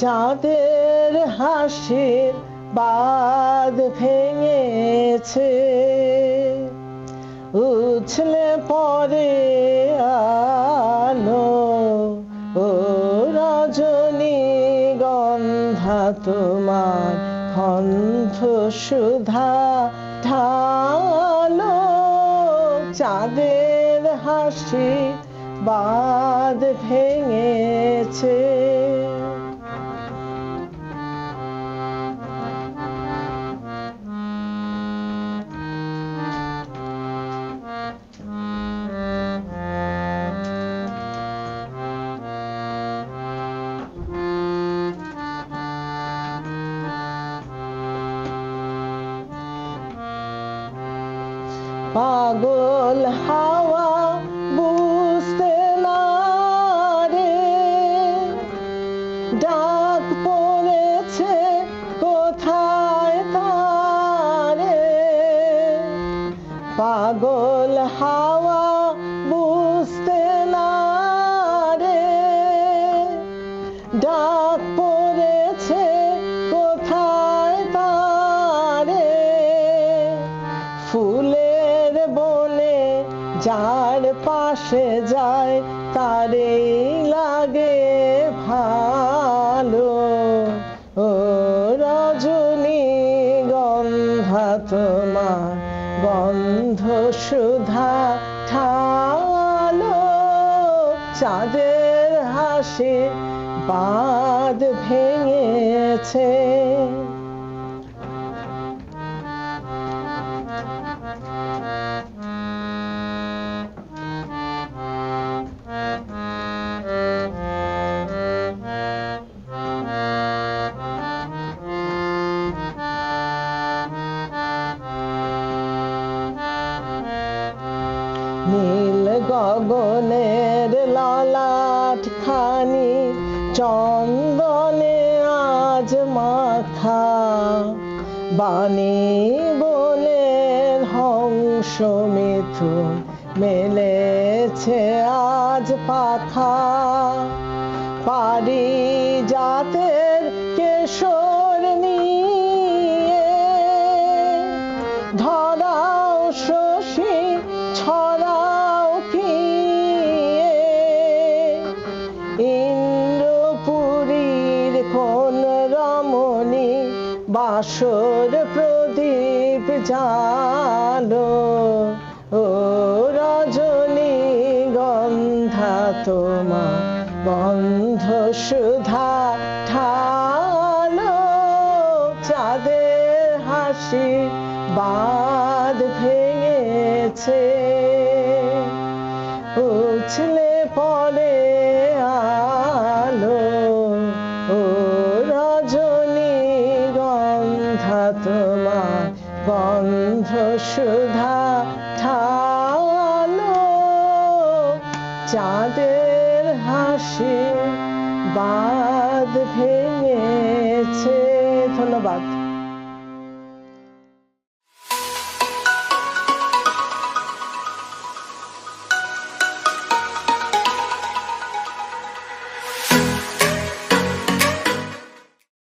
চাঁদের হাসির বাদ ভেঙেছে। উছলে পরে আলো ও রজনী গন্ধা তোমার কণ্ঠ সুধা ঢালো। চাঁদের হাসি বাদ ভেঙেছে। পাগল হাওয়া বুঝতে না রে। ডাক পড়েছে কোথায় তারে। পাগল হাওয়া পাশে যায় তারে লাগে ভালো। ও রজনী, গন্ধা তোমার গন্ধ সুধা ঠালো। চাঁদের হাসি বাদ ভেঙেছে নীল গগনের ললাট খানি, চন্দনে আজ মাখা বাণী বনের হংস মিথুন মেলেছে আজ পাখা পারি জাতের কেশর নিয়ে, ধরাও শশী ছড়াও ইন্দ্রপুরীর কোন রমণী বাসর প্রদীপ জালো। ও রজনী গন্ধা তোমার গন্ধ সুধা ঠালো। চাঁদের হাসি বাদ ভেঙেছে। উছলে পড়ে তোমার গন্ধ সুধা ঠালো। চাঁদের হাসি বাদ ভেঙেছে। ধন্যবাদ।